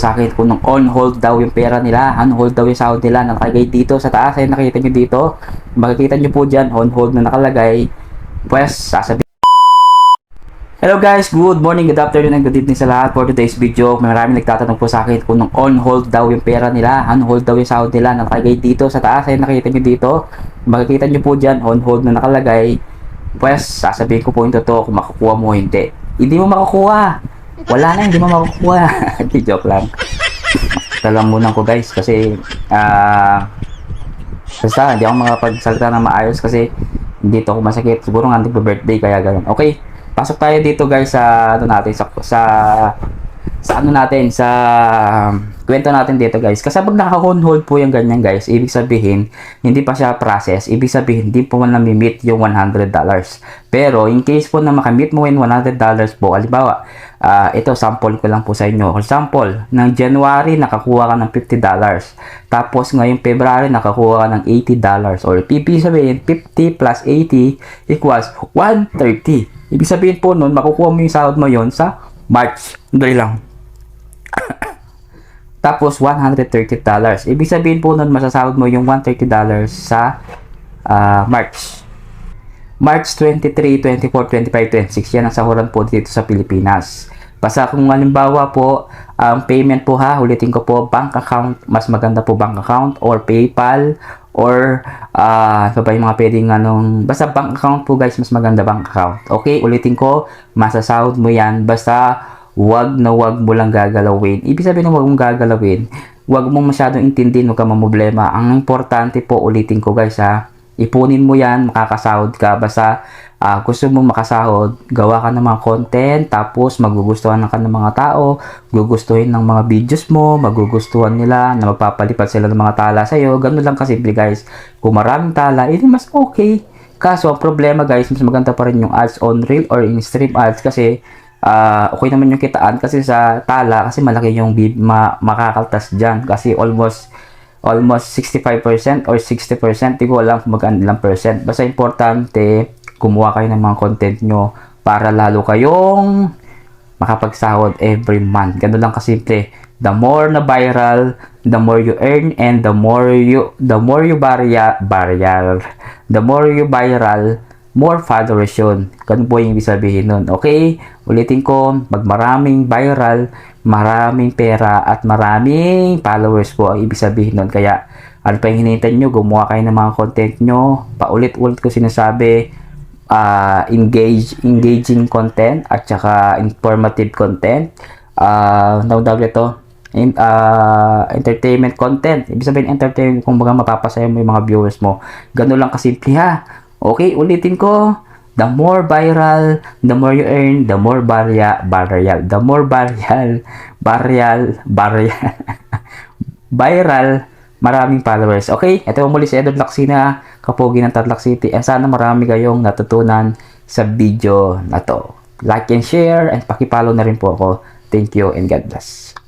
sa akin kung on hold daw yung pera nila, on hold daw yung sahod nila, nakalagay dito sa taas, ay nakita nyo dito, makikita nyo po dyan, on hold na nakalagay, pues sasabihin Hello guys, good morning, good afternoon, and good evening sa lahat for today's video. Maraming nagtatanong po sa akin kung on hold daw yung pera nila, on hold daw yung sahod nila, nakalagay dito sa taas, ay nakita nyo dito, makikita nyo po dyan, on hold na nakalagay, pues sasabihin ko po yung totoo kung makukuha mo hindi. Hindi mo makukuha. Wala na, hindi mo makukuha. Hindi, joke lang. Lalamunan ko guys kasi ah basta hindi ako makapagsalita ng maayos kasi dito ako masakit. Siguro nga birthday kaya ganun. Okay, pasok tayo dito guys sa ano natin sa sa sa ano natin sa kwento natin dito guys. Kasi pag naka-on-hold po yung ganyan guys, ibig sabihin hindi pa siya process. Ibig sabihin hindi po man nami-meet yung $100. Pero in case po na makamit mo yung $100 po, halimbawa, ah ito sample ko lang po sa inyo. For example, ng January nakakuha ka ng $50. Tapos ngayong February nakakuha ka ng $80. Or PP sabihin 50 plus 80 equals 130. Ibig sabihin po nun, makukuha mo yung sahod mo yon sa March. Dali lang. Tapos, $130. Ibig sabihin po nun, masasahod mo yung $130 sa ah, March. March 23, 24, 25, 26. Yan ang sahuran po dito sa Pilipinas. Basta kung halimbawa po, ang payment po ha, ulitin ko po, bank account, mas maganda po bank account or PayPal or ah ano ba yung mga pwedeng anong, basta bank account po guys, mas maganda bank account. Okay, ulitin ko, masasahod mo yan, basta wag na wag mo lang gagalawin. Ibig sabihin ng wag mong gagalawin, wag mong masyadong intindihin, wag ka mamblema. Ang importante po, ulitin ko guys ha, ipunin mo yan, makakasahod ka. Basta ah, gusto mo makasahod, gawa ka ng mga content, tapos magugustuhan ka ng mga tao, gugustuhin ng mga videos mo, magugustuhan nila na magpapalipad sila ng mga tala sa'yo. Ganun lang kasimple guys. Kung maraming tala, edi mas okay. Kaso, ang problema guys, mas maganda pa rin yung ads on reel or in stream ads kasi ah okay naman yung kitaan kasi sa tala kasi malaki yung ma makakaltas dyan. Kasi almost almost 65% or 60% di ko alam kung magkano ilang percent. Basta importante kumuha kayo ng mga content nyo para lalo kayong makapagsahod every month. Ganun lang kasimple. The more na viral the more you earn and the more you the more you barya viral the more you viral more followers yun. Ganun po yung ibig sabihin nun. Okay? Ulitin ko, pag maraming viral, maraming pera, at maraming followers po ang ibig sabihin nun. Kaya, ano pa yung hinihintay nyo? Gumawa kayo ng mga content nyo. Paulit-ulit ko sinasabi, ah, engage, engaging content, at saka informative content. Ah, uh, tawag ito? in, ah, entertainment content. Ibig sabihin entertainment kung baga mapapasaya mo yung mga viewers mo. Ganun lang kasimple ha. Okay, ulitin ko. The more viral, the more you earn, the more barya, barrial. The more barrial, barrial, barrial. viral, maraming followers. Okay, ito muli si Edward Laksina, kapogi ng Tarlac City. And sana marami kayong natutunan sa video na to. Like and share and pakipollow na rin po ako. Thank you and God bless.